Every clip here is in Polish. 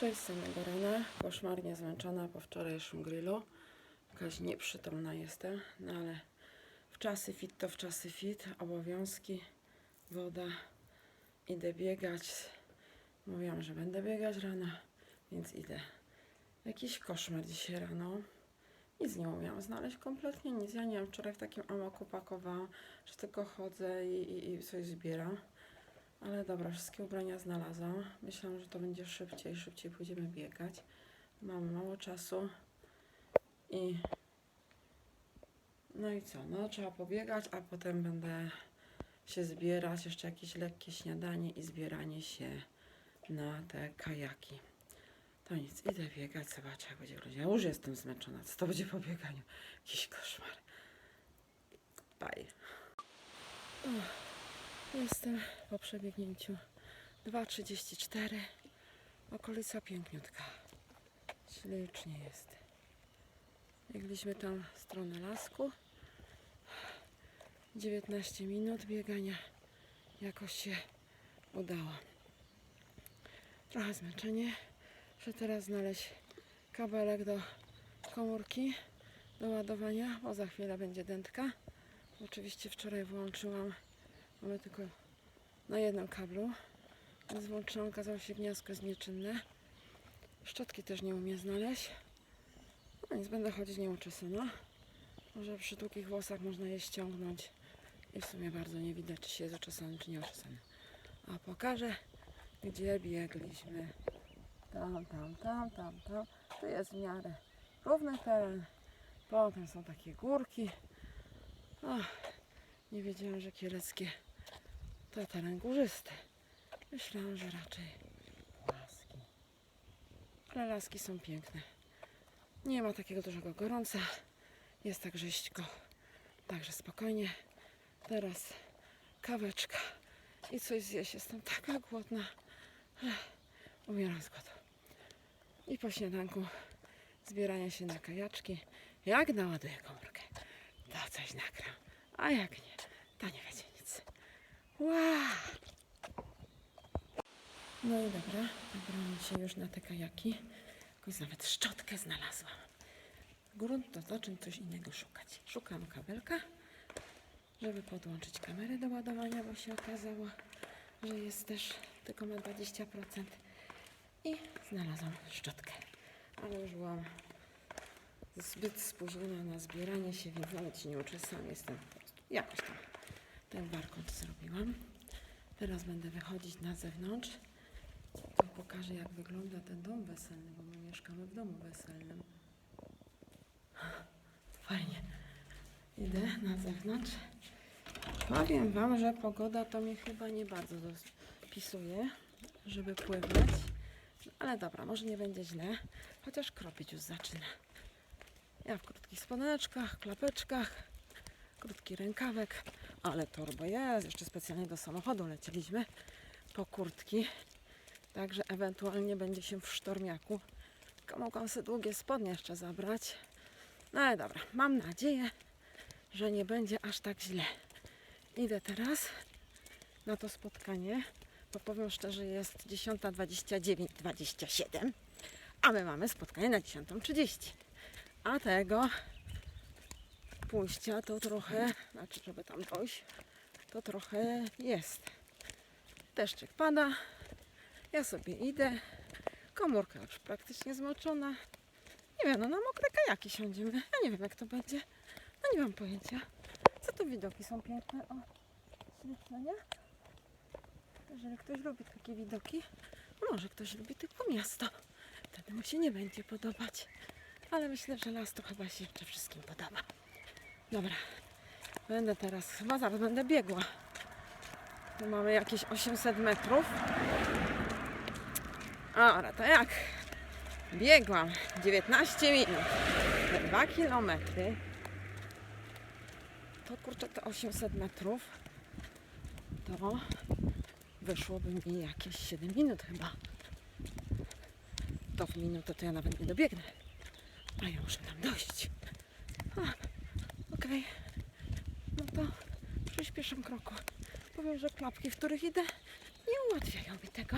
Cześć samego rana, koszmarnie zmęczona po wczorajszym grillu. Jakaś nieprzytomna jestem, no ale w czasy fit to w czasy fit, obowiązki, woda, idę biegać. Mówiłam, że będę biegać rano, więc idę. Jakiś koszmar dzisiaj rano. Nic nie umiałam znaleźć, kompletnie nic. Ja nie wiem, wczoraj w takim amoku pakowałam, że tylko chodzę i, i, i coś zbieram. Ale dobra, wszystkie ubrania znalazłam. Myślałam, że to będzie szybciej, szybciej pójdziemy biegać. Mamy mało czasu i no i co? No trzeba pobiegać, a potem będę się zbierać, jeszcze jakieś lekkie śniadanie i zbieranie się na te kajaki. To nic, idę biegać, zobaczę jak będzie wyglądać. Ja już jestem zmęczona, co to będzie po bieganiu? Jakiś koszmar. Bye. Uff. Jestem po przebiegnięciu 2.34. Okolica piękniutka. Ślicznie jest. Biegliśmy tam w stronę lasku. 19 minut biegania. Jakoś się udało. Trochę zmęczenie. Muszę teraz znaleźć kabelek do komórki do ładowania, bo za chwilę będzie dętka. Oczywiście wczoraj włączyłam Mamy tylko na jednym kablu. Więc włączyłam, okazało się gniazdko jest nieczynne. Szczotki też nie umiem znaleźć. No nic, będę chodzić nieuczesana. Może przy długich włosach można je ściągnąć. I w sumie bardzo nie widać, czy się jest uczesany, czy nie uczesany. A pokażę, gdzie biegliśmy. Tam, tam, tam, tam, tam. Tu jest w miarę równy teren. Potem są takie górki. Nie wiedziałam, że kieleckie to teren górzysty. Myślałam, że raczej laski. Ale laski są piękne. Nie ma takiego dużego gorąca. Jest tak rzeźko. Także spokojnie. Teraz kaweczka i coś zjeść. Jestem taka głodna. Ech, Umieram z głodu. I po śniadanku zbierania się na kajaczki. Jak naładuję komórkę, to coś nagram. A jak nie, to nie. No i dobra, wybrałam się już na te kajaki. Jakąś nawet szczotkę znalazłam. Grunt to zacząć coś innego szukać. Szukam kabelka, żeby podłączyć kamerę do ładowania, bo się okazało, że jest też tylko ma 20%. I znalazłam szczotkę. Ale już byłam zbyt spóźniona na zbieranie się, więc nawet się nie uczesałam. Jestem po prostu jakoś tam ten warkot zrobiłam. Teraz będę wychodzić na zewnątrz. To pokażę, jak wygląda ten dom weselny, bo my mieszkamy w domu weselnym. Fajnie. Idę na zewnątrz. Powiem Wam, że pogoda to mi chyba nie bardzo dopisuje, żeby pływać. Ale dobra, może nie będzie źle, chociaż kropić już zaczyna. Ja w krótkich spodeneczkach, klapeczkach, krótki rękawek, ale torba jest, jeszcze specjalnie do samochodu lecieliśmy po kurtki, także ewentualnie będzie się w sztormiaku. Tylko mogłam sobie długie spodnie jeszcze zabrać. No ale dobra, mam nadzieję, że nie będzie aż tak źle. Idę teraz na to spotkanie, bo powiem szczerze, jest 10.29-27, a my mamy spotkanie na 10.30. A tego pójścia to trochę, znaczy żeby tam dojść, to trochę jest. Deszczyk pada, ja sobie idę, komórka już praktycznie zmoczona. Nie wiem, no na mokre kajaki siądziemy. Ja nie wiem jak to będzie. No nie mam pojęcia. Co to widoki są piękne? O, świecenia. Jeżeli ktoś lubi takie widoki, może ktoś lubi tylko miasto. Wtedy mu się nie będzie podobać. Ale myślę, że las to chyba się jeszcze wszystkim podoba. Dobra, będę teraz, chyba zaraz będę biegła. Tu mamy jakieś 800 metrów. Dobra, to jak? Biegłam 19 minut, 2 kilometry. To kurczę, te 800 metrów to wyszłoby mi jakieś 7 minut chyba. To w minutę to ja nawet nie dobiegnę. A ja muszę tam dojść. A, Okej. No to przyspieszam kroku. Powiem, że klapki, w których idę, nie ułatwiają mi tego.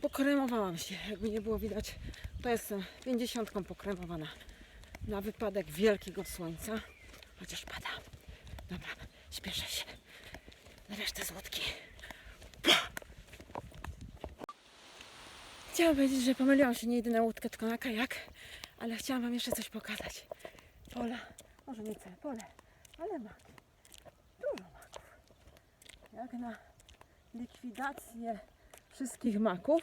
Pokremowałam się, jakby nie było widać, to jestem 50 pokremowana na wypadek wielkiego słońca, chociaż pada. Dobra, śpieszę się. Na resztę złotki. Chciałam powiedzieć, że pomyliłam się nie idę na łódkę, tylko na kajak, ale chciałam Wam jeszcze coś pokazać. Pola, może nie całe pole, ale maki. Jak na likwidację wszystkich maków,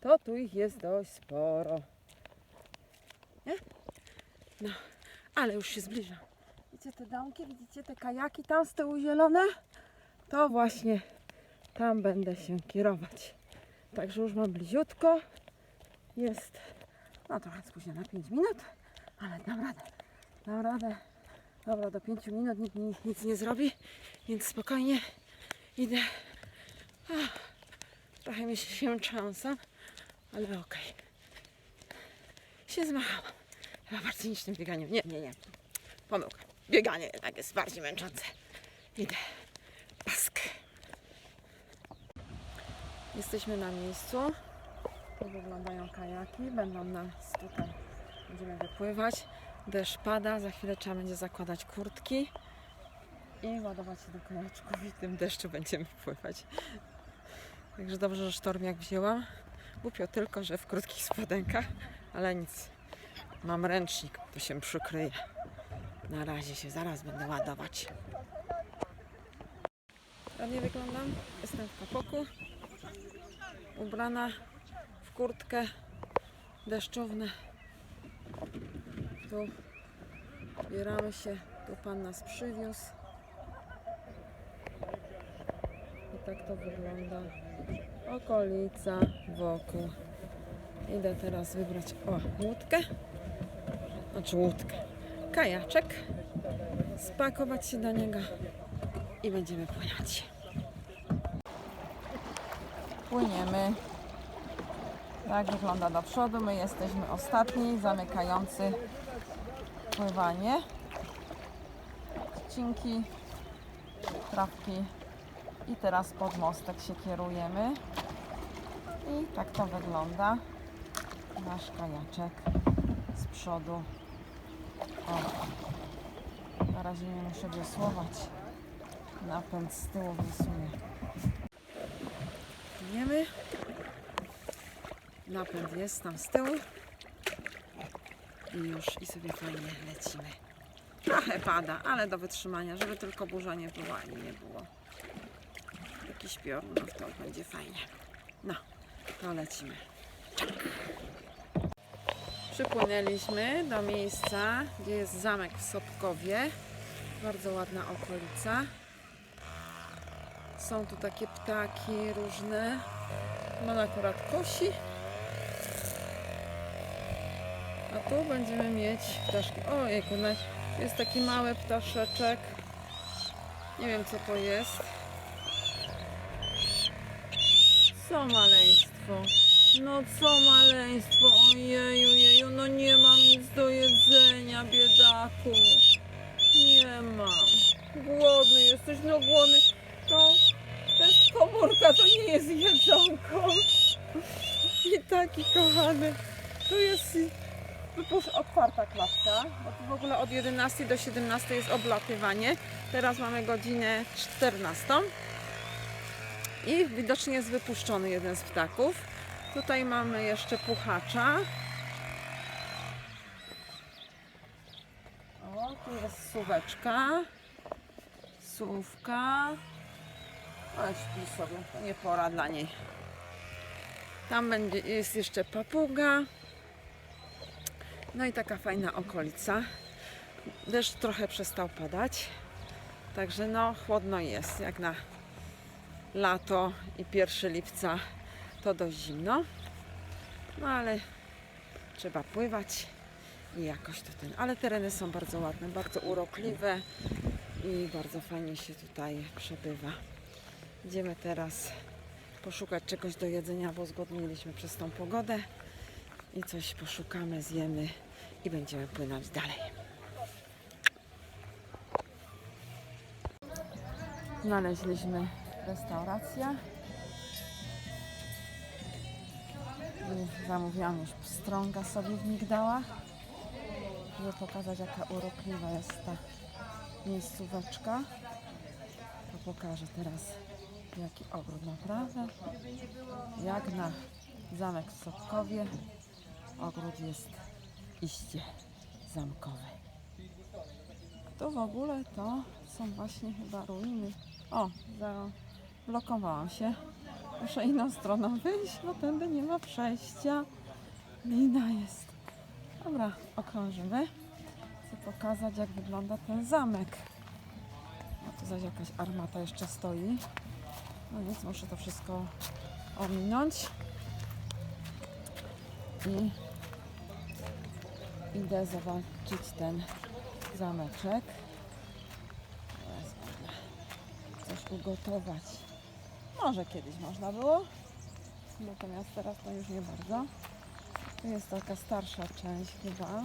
to tu ich jest dość sporo. Nie? No, ale już się zbliża. Widzicie te domki, widzicie te kajaki tam z tyłu zielone? To właśnie tam będę się kierować. Także już mam bliziutko. Jest no trochę spóźniona 5 minut, ale dam radę. Dam radę. Dobra, do 5 minut nikt nic nie zrobi, więc spokojnie idę. Ach, trochę mi się trzęsę, ale okej. Się zmachałam. Chyba bardziej niż tym bieganiem. Nie, nie, nie. Pomyłka. Bieganie jednak jest bardziej męczące. Idę. Pask. Jesteśmy na miejscu. Tu wyglądają kajaki. Będą nas tutaj. Będziemy wypływać. Deszcz pada. Za chwilę trzeba będzie zakładać kurtki. I ładować się do kajaczków. I tym deszczu będziemy pływać. Także dobrze, że sztorm jak wzięłam. Głupio tylko, że w krótkich spodenkach. Ale nic. Mam ręcznik. To się przykryje. Na razie się zaraz będę ładować. Ładnie wyglądam. Jestem w kapoku. Ubrana w kurtkę deszczowne. Tu bieramy się. Tu pan nas przywiózł. I tak to wygląda. Okolica wokół. Idę teraz wybrać o łódkę. Znaczy łódkę. Kajaczek. Spakować się do niego i będziemy płynąć. Płyniemy. Tak wygląda do przodu. My jesteśmy ostatni, zamykający pływanie. Cinki, trawki i teraz pod mostek się kierujemy. I tak to wygląda. Nasz kajaczek z przodu. O, na razie nie muszę wiosłować. Napęd z tyłu wysuje. Płyniemy. Napęd jest tam z tyłu. I już i sobie fajnie lecimy. Trochę pada, ale do wytrzymania, żeby tylko burza nie była i nie było jakiś piorunów, to będzie fajnie. No, to lecimy. Przypłynęliśmy do miejsca, gdzie jest zamek w Sobkowie. Bardzo ładna okolica. Są tu takie ptaki różne. Man akurat kosi. A tu będziemy mieć ptaszki. Ojejku, jest taki mały ptaszeczek. Nie wiem co to jest. Co maleństwo? No co maleństwo? Ojeju, jeju, no nie mam nic do jedzenia, biedaku. Nie mam. Głodny jesteś, no głodny. To, to jest komórka, to nie jest jedzonko. I taki kochany. Tu jest wypusz otwarta klatka, bo tu w ogóle od 11 do 17 jest oblatywanie. Teraz mamy godzinę 14. I widocznie jest wypuszczony jeden z ptaków. Tutaj mamy jeszcze puchacza. O, tu jest suweczka. Słówka. Ale śpi sobie, to nie pora dla niej. Tam będzie, jest jeszcze papuga. No i taka fajna okolica. Deszcz trochę przestał padać. Także no, chłodno jest, jak na lato i 1 lipca to dość zimno. No ale trzeba pływać i jakoś to ten. Ale tereny są bardzo ładne, bardzo urokliwe i bardzo fajnie się tutaj przebywa. Idziemy teraz poszukać czegoś do jedzenia, bo zgodniliśmy przez tą pogodę i coś poszukamy, zjemy i będziemy płynąć dalej. Znaleźliśmy restaurację. Zamówiłam już pstrąga sobie w migdałach, żeby pokazać jaka urokliwa jest ta miejscóweczka. To pokażę teraz jaki ogród naprawdę. Jak na zamek w Sobkowie ogród jest iście zamkowy. To w ogóle to są właśnie chyba ruiny. O, zablokowałam się. Muszę inną stroną wyjść, bo tędy nie ma przejścia. Lina jest. Dobra, okrążymy. Chcę pokazać, jak wygląda ten zamek. Tu zaś jakaś armata jeszcze stoi. No nic, muszę to wszystko ominąć. I idę zobaczyć ten zameczek. Teraz można coś ugotować. Może kiedyś można było, natomiast teraz to już nie bardzo. Tu jest taka starsza część chyba,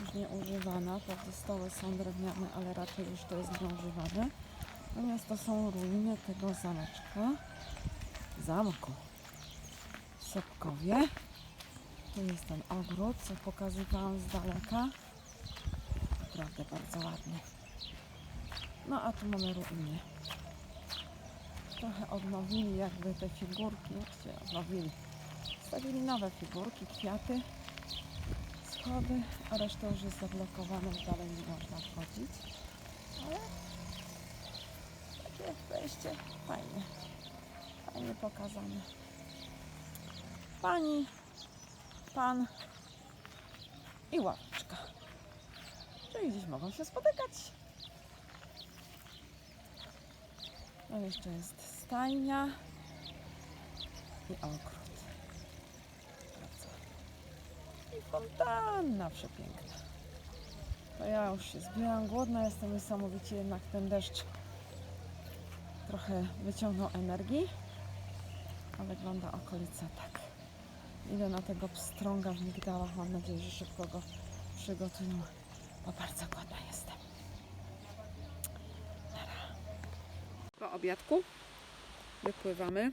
już nie używana. Stoły są drewniane, ale raczej już to jest nieużywane. Natomiast to są ruiny tego zameczka, zamku w Sobkowie. Tu jest ten ogród, co pokazywałam z daleka. Naprawdę bardzo ładny. No a tu mamy ruiny. Trochę odnowili jakby te figurki, się odnowili. Stawili nowe figurki, kwiaty, schody, a reszta już jest zablokowana, dalej nie można wchodzić. Ale takie wejście fajnie, fajnie pokazane. Pani, pan i ławeczka. Czyli gdzieś mogą się spotykać. No jeszcze jest stajnia i ogród. I fontanna przepiękna. To ja już się zbieram, głodna jestem niesamowicie, jednak ten deszcz trochę wyciągnął energii, a wygląda okolica tak. Idę na tego pstrąga w migdałach, mam nadzieję, że szybko go przygotują, bo bardzo głodna jestem. Po obiadku wypływamy.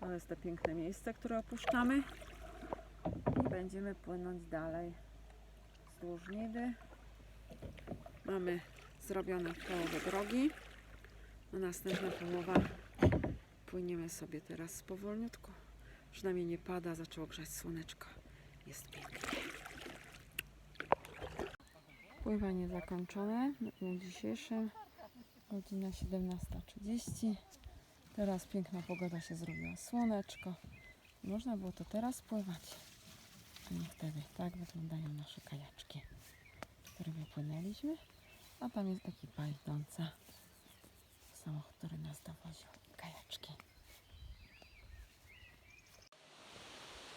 To jest to piękne miejsce, które opuszczamy. I będziemy płynąć dalej wzdłuż Nidy. Mamy zrobione połowę drogi. A następna połowa płyniemy sobie teraz powolniutko. Przynajmniej nie pada, zaczęło grzać słoneczko. Jest pięknie. Pływanie zakończone na dzisiejszym. Godzina 17.30. Teraz piękna pogoda się zrobiła. Słoneczko. Można było to teraz pływać, a nie wtedy. Tak wyglądają nasze kajaczki, którymi płynęliśmy. A tam jest ekipa idąca. Samochód, który nas dowoził. Kajaczki.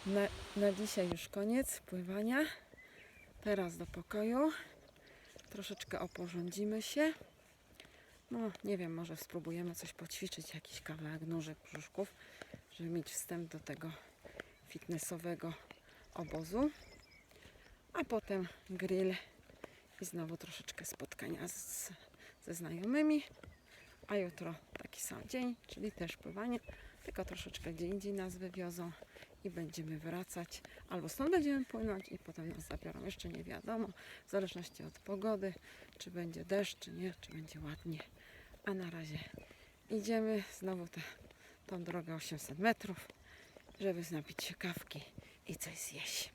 Na, na dzisiaj już koniec pływania. Teraz do pokoju. Troszeczkę oporządzimy się. No, nie wiem, może spróbujemy coś poćwiczyć, jakiś kawałek nóżek, brzuszków, żeby mieć wstęp do tego fitnessowego obozu. A potem grill i znowu troszeczkę spotkania z, ze znajomymi. A jutro taki sam dzień, czyli też pływanie, tylko troszeczkę gdzie indziej nas wywiozą i będziemy wracać. Albo stąd będziemy płynąć i potem nas zabiorą. Jeszcze nie wiadomo, w zależności od pogody, czy będzie deszcz, czy nie, czy będzie ładnie. A na razie idziemy znowu te, tą drogę 800 metrów, żeby napić się kawki i coś zjeść.